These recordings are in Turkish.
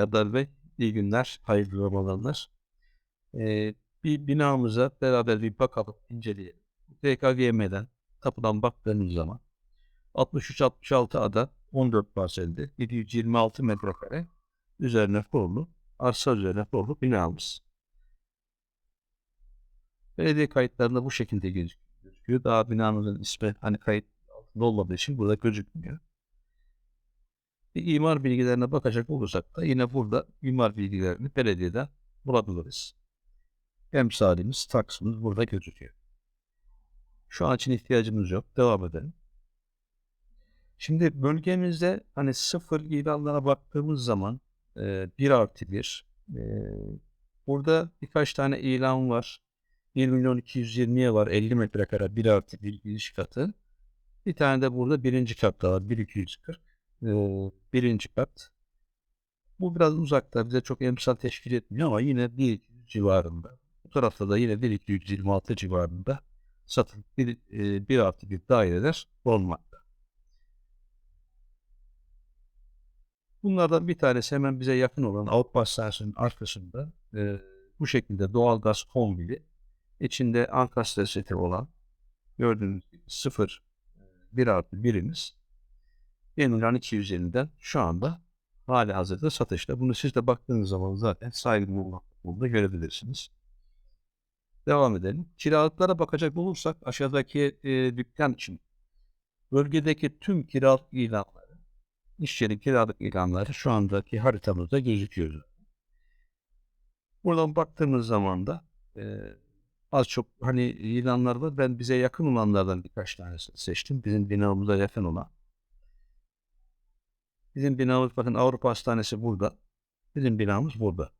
Erdal Bey, iyi günler, hayırlı Ramazanlar. Ee, bir binamıza beraber bir bakalım, inceleyelim. TKGM'den, tapudan baktığımız zaman 63-66 ada 14 parselde 726 metrekare üzerine kurulu, arsa üzerine kurulu binamız. Belediye kayıtlarında bu şekilde gözüküyor. Daha binamızın ismi hani kayıt altında olmadığı için burada gözükmüyor. Bir imar bilgilerine bakacak olursak da yine burada imar bilgilerini belediyeden bulabiliriz. Emsalimiz, taksimiz burada gözüküyor. Şu an için ihtiyacımız yok. Devam edelim. Şimdi bölgemizde hani sıfır ilanlara baktığımız zaman e, 1 artı 1 e, burada birkaç tane ilan var. 1 milyon 220'ye var 50 metrekare 1 artı 1 giriş katı. Bir tane de burada birinci katta var 1240 birinci kat. Bu biraz uzakta bize çok emsal teşkil etmiyor ama yine 1 civarında. Bu tarafta da yine 1226 civarında satılık bir, bir artı bir daireler olmakta. Bunlardan bir tanesi hemen bize yakın olan Avrupa Hastanesi'nin arkasında e, bu şekilde doğalgaz kombili içinde ankastre seti olan gördüğünüz gibi 0 1 artı birimiz 1 milyon 250'den şu anda hali hazırda satışta. Bunu siz de baktığınız zaman zaten sahibi bulmakta görebilirsiniz. Devam edelim. Kiralıklara bakacak olursak aşağıdaki e, dükkan için bölgedeki tüm kiralık ilanları, iş yeri kiralık ilanları şu andaki haritamızda gözüküyor. Buradan baktığımız zaman da e, az çok hani ilanlar var. Ben bize yakın olanlardan birkaç tanesini seçtim. Bizim binamıza yakın olan. Bizim binamız bakın Avrupa Hastanesi burada. Bizim binamız burada.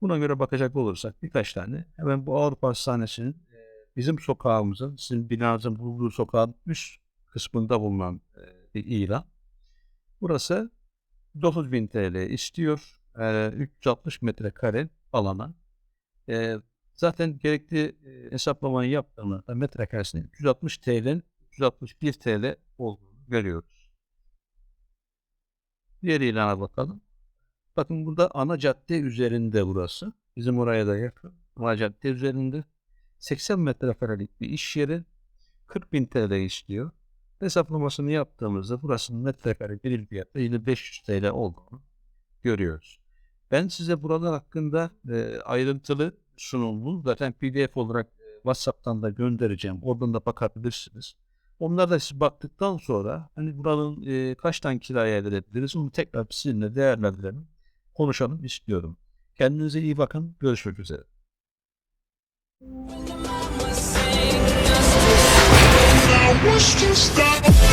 Buna göre bakacak olursak birkaç tane hemen bu Avrupa Hastanesi'nin e, bizim sokağımızın, sizin binanızın bulunduğu sokağın üst kısmında bulunan e, bir ilan. Burası 9000 TL istiyor. E, 360 metrekare alana. E, zaten gerekli e, hesaplamayı yaptığımızda metrekaresinin 360 TL'nin 361 TL olduğunu görüyoruz. Diğer ilana bakalım. Bakın burada ana cadde üzerinde burası. Bizim oraya da yakın. Ana cadde üzerinde 80 metrekarelik bir iş yeri 40 bin TL istiyor. Hesaplamasını yaptığımızda burasının metrekare birim fiyatı yine 500 TL olduğunu görüyoruz. Ben size buralar hakkında e, ayrıntılı sunumlu zaten pdf olarak e, WhatsApp'tan da göndereceğim. Oradan da bakabilirsiniz. Onlar da siz baktıktan sonra hani buranın e, kaç tane kiraya elde edebiliriz onu tekrar sizinle değerlendirelim konuşalım istiyorum. Kendinize iyi bakın. Görüşmek üzere. I wish to stop.